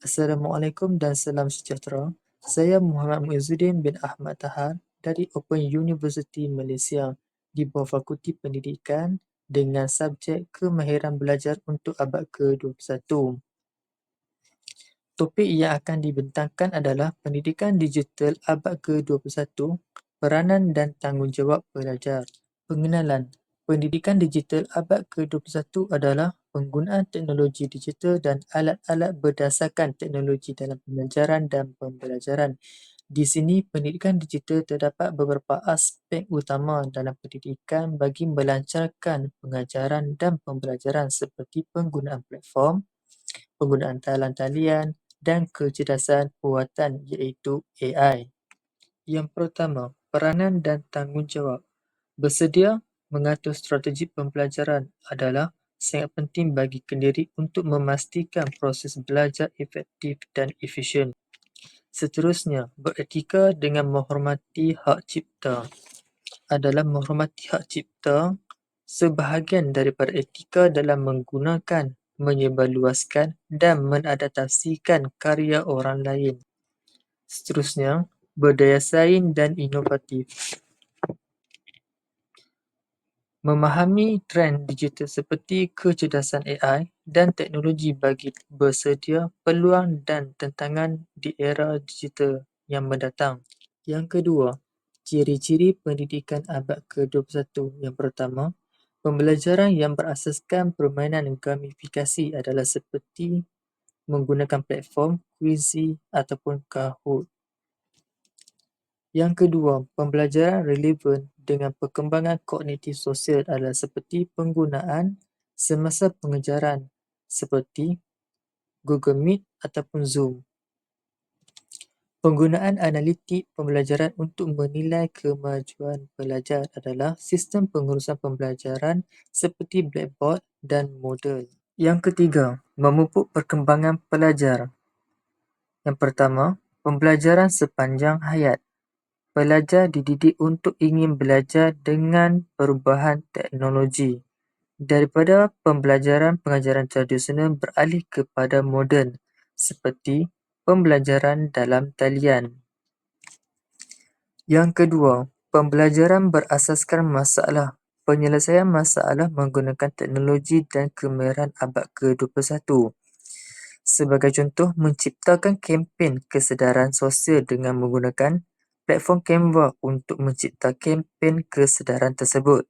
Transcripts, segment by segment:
Assalamualaikum dan salam sejahtera. Saya Muhammad Muizzuddin bin Ahmad Tahar dari Open University Malaysia di bawah Fakulti Pendidikan dengan subjek Kemahiran Belajar untuk Abad ke-21. Topik yang akan dibentangkan adalah Pendidikan Digital Abad ke-21, Peranan dan Tanggungjawab Pelajar. Pengenalan Pendidikan digital abad ke-21 adalah penggunaan teknologi digital dan alat-alat berdasarkan teknologi dalam pembelajaran dan pembelajaran. Di sini, pendidikan digital terdapat beberapa aspek utama dalam pendidikan bagi melancarkan pengajaran dan pembelajaran seperti penggunaan platform, penggunaan talan talian dan kecerdasan buatan iaitu AI. Yang pertama, peranan dan tanggungjawab. Bersedia mengatur strategi pembelajaran adalah sangat penting bagi kendiri untuk memastikan proses belajar efektif dan efisien. Seterusnya, beretika dengan menghormati hak cipta adalah menghormati hak cipta sebahagian daripada etika dalam menggunakan, menyebarluaskan dan mengadaptasikan karya orang lain. Seterusnya, berdaya saing dan inovatif. Memahami trend digital seperti kecerdasan AI dan teknologi bagi bersedia peluang dan tantangan di era digital yang mendatang. Yang kedua, ciri-ciri pendidikan abad ke-21. Yang pertama, pembelajaran yang berasaskan permainan gamifikasi adalah seperti menggunakan platform, kuisi ataupun Kahoot. Yang kedua, pembelajaran relevan dengan perkembangan kognitif sosial adalah seperti penggunaan semasa pengajaran seperti Google Meet ataupun Zoom. Penggunaan analitik pembelajaran untuk menilai kemajuan pelajar adalah sistem pengurusan pembelajaran seperti Blackboard dan Moodle. Yang ketiga, memupuk perkembangan pelajar. Yang pertama, pembelajaran sepanjang hayat pelajar dididik untuk ingin belajar dengan perubahan teknologi daripada pembelajaran pengajaran tradisional beralih kepada moden seperti pembelajaran dalam talian. Yang kedua, pembelajaran berasaskan masalah penyelesaian masalah menggunakan teknologi dan kemahiran abad ke-21. Sebagai contoh, menciptakan kempen kesedaran sosial dengan menggunakan platform Canva untuk mencipta kempen kesedaran tersebut.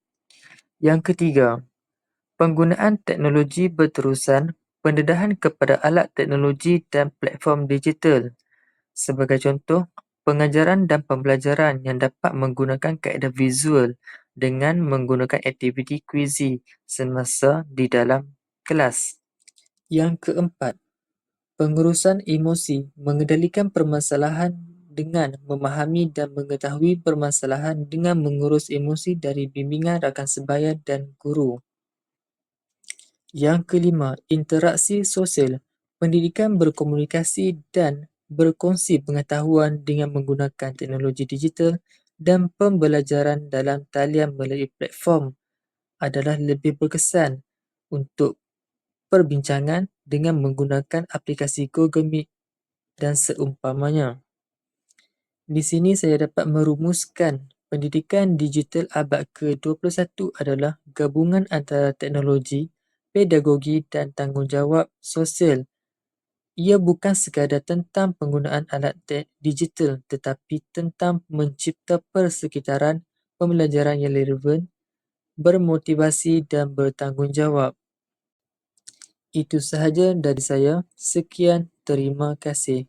Yang ketiga, penggunaan teknologi berterusan, pendedahan kepada alat teknologi dan platform digital. Sebagai contoh, pengajaran dan pembelajaran yang dapat menggunakan kaedah visual dengan menggunakan aktiviti kuisi semasa di dalam kelas. Yang keempat, pengurusan emosi mengendalikan permasalahan dengan memahami dan mengetahui permasalahan dengan mengurus emosi dari bimbingan rakan sebaya dan guru. Yang kelima, interaksi sosial. Pendidikan berkomunikasi dan berkongsi pengetahuan dengan menggunakan teknologi digital dan pembelajaran dalam talian melalui platform adalah lebih berkesan untuk perbincangan dengan menggunakan aplikasi Google Meet dan seumpamanya. Di sini saya dapat merumuskan pendidikan digital abad ke-21 adalah gabungan antara teknologi, pedagogi dan tanggungjawab sosial. Ia bukan sekadar tentang penggunaan alat digital tetapi tentang mencipta persekitaran pembelajaran yang relevan, bermotivasi dan bertanggungjawab. Itu sahaja dari saya. Sekian, terima kasih.